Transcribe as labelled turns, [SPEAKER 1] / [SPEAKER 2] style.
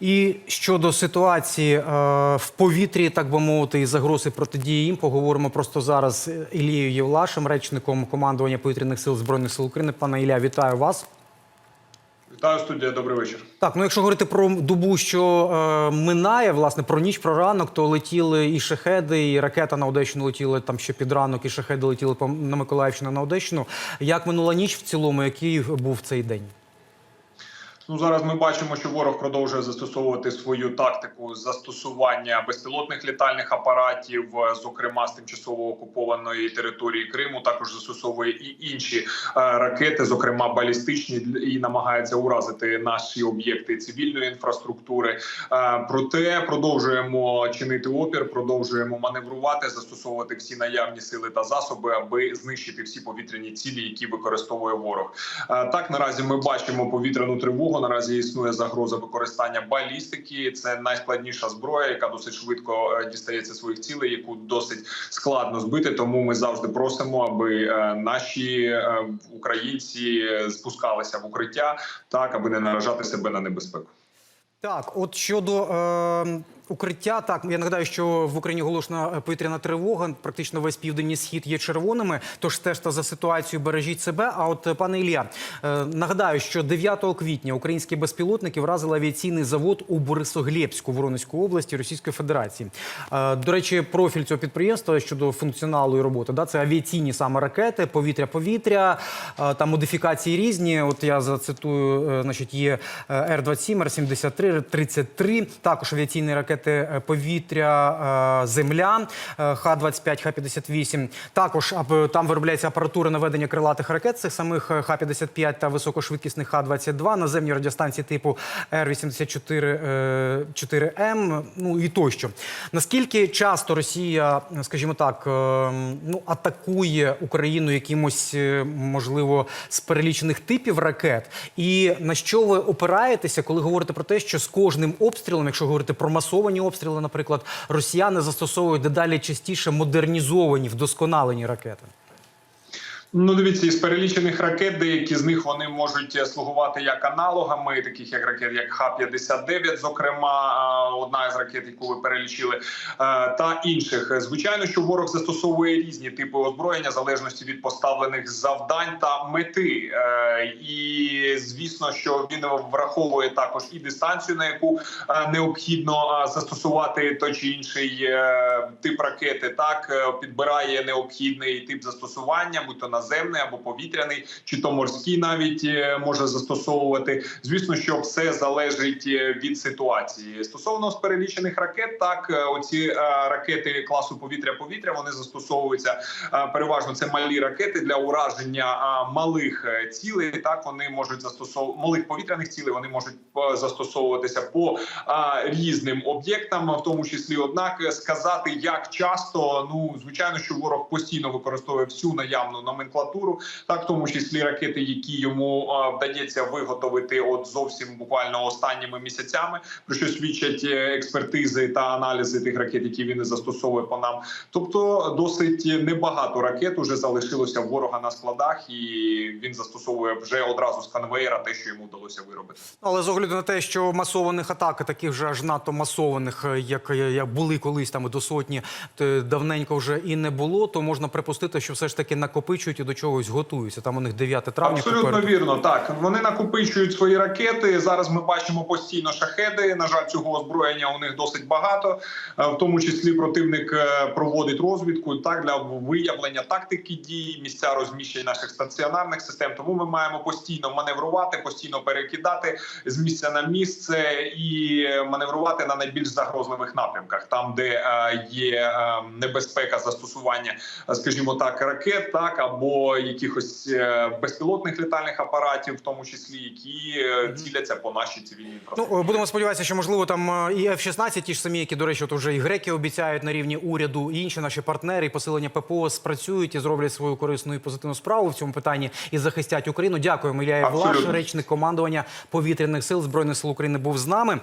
[SPEAKER 1] І щодо ситуації е, в повітрі, так би мовити, і загрози протидії їм, поговоримо просто зараз з Ілією Євлашем, речником командування повітряних сил збройних сил України. Пане Ілля, вітаю вас.
[SPEAKER 2] Вітаю студія, добрий вечір.
[SPEAKER 1] Так, ну якщо говорити про добу, що е, минає, власне, про ніч, про ранок, то летіли і шахеди, і ракета на Одещину летіли там ще під ранок, і шахеди летіли на Миколаївщину на Одещину. Як минула ніч в цілому, який був цей день?
[SPEAKER 2] Ну зараз ми бачимо, що ворог продовжує застосовувати свою тактику застосування безпілотних літальних апаратів, е, зокрема з тимчасово окупованої території Криму. Також застосовує і інші е, ракети, зокрема балістичні, і намагається уразити наші об'єкти цивільної інфраструктури. Е, Проте продовжуємо чинити опір, продовжуємо маневрувати, застосовувати всі наявні сили та засоби, аби знищити всі повітряні цілі, які використовує ворог. Так наразі ми бачимо повітряну тривогу. Наразі існує загроза використання балістики. Це найскладніша зброя, яка досить швидко е, дістається своїх цілей, яку досить складно збити. Тому ми завжди просимо, аби е, наші е, українці спускалися в укриття, так аби не наражати себе на небезпеку.
[SPEAKER 1] Так, от щодо е, укриття, так я нагадаю, що в Україні оголошена повітряна тривога. Практично весь південний схід є червоними. Тож стежте за ситуацією, бережіть себе. А от е, пане Ілля, е, нагадаю, що 9 квітня українські безпілотники вразили авіаційний завод у Борисоглєбську Воронезької області Російської Федерації. Е, до речі, профіль цього підприємства щодо функціоналу і роботи, да, це авіаційні саме ракети, повітря-повітря, е, там модифікації різні. От я зацитую, е, значить, є Р 27 Р 73 Р 33 також авіаційні ракети е, повітря, е, земля, е, Х-25, Х-58. Також там виробляється апаратура наведення крилатих ракет, цих самих е, Х-55 та високошвидкісних Х-22, наземні радіостанції типу Р-84 4М, ну і тощо. Наскільки часто Росія, скажімо так, е, ну, атакує Україну якимось, е, можливо, з перелічених типів ракет? І на що ви опираєтеся, коли говорите про те, що з кожним обстрілом, якщо говорити про масовані обстріли, наприклад, росіяни застосовують дедалі частіше модернізовані, вдосконалені ракети?
[SPEAKER 2] Ну, дивіться, із перелічених ракет, деякі з них вони можуть е, слугувати як аналогами, таких як ракет, як Х-59, зокрема, одна ракет, яку ви перелічили, е, та інших. Звичайно, що ворог застосовує різні типи озброєння залежності від поставлених завдань та мети. Е, І звісно, що він враховує також і дистанцію, на яку е, необхідно застосувати той чи інший тип ракети. Так підбирає необхідний тип застосування, будь то наземний або повітряний, чи то морський навіть може застосовувати. Звісно, що все залежить від ситуації. Стосовно з перелічених ракет, так е, оці е, ракети класу повітря-повітря вони застосовуються е, переважно. Це малі ракети для ураження малих цілей. Так вони можуть застосовувати малих повітряних цілей. Вони можуть застосовуватися по різним об'єктам, в тому числі. Однак сказати, як часто, ну звичайно, що ворог постійно використовує всю наявну номенклатуру, так в тому числі ракети, які йому вдається виготовити, от зовсім буквально останніми місяцями, про що свідчать е, експертизи та аналізи тих ракет, які він застосовує по нам. Тобто, досить небагато ракет уже залишилося ворога на складах, і він застосовує вже одразу з конвейера те, що йому вдалося виробити.
[SPEAKER 1] Але з огляду на те, що масованих атак, таких вже аж надто масованих, як, як були колись там до сотні, то давненько вже і не було, то можна припустити, що все ж таки накопичують і до чогось готуються. Там у них 9 травня.
[SPEAKER 2] Абсолютно
[SPEAKER 1] попереду.
[SPEAKER 2] вірно. Так вони накопичують свої ракети. Зараз ми бачимо постійно шахеди. На жаль, цього озброєння у них досить багато. Е, В тому числі противник е, проводить розвідку так для виявлення тактики дій, місця розміщення наших стаціонарних систем. Тому ми маємо постійно маневрувати, постійно перекидати з місця на місце і маневрувати на найбільш загрозливих напрямках, там де е, є небезпека застосування, скажімо так, ракет, так або якихось безпілотних літальних апаратів, в тому числі які ціляться по нашій цивільній інфраструктурі.
[SPEAKER 1] Ну, будемо сподіватися, що можливо там і F-16, ті ж самі, які, до речі, от вже і греки обіцяють на рівні уряду, і інші наші партнери, і посилення ППО спрацюють і зроблять свою корисну і позитивну справу в цьому питанні і захистять Україну. Дякуємо. Ілля Влаш, речник командування повітряних сил збройних сил України, був з нами.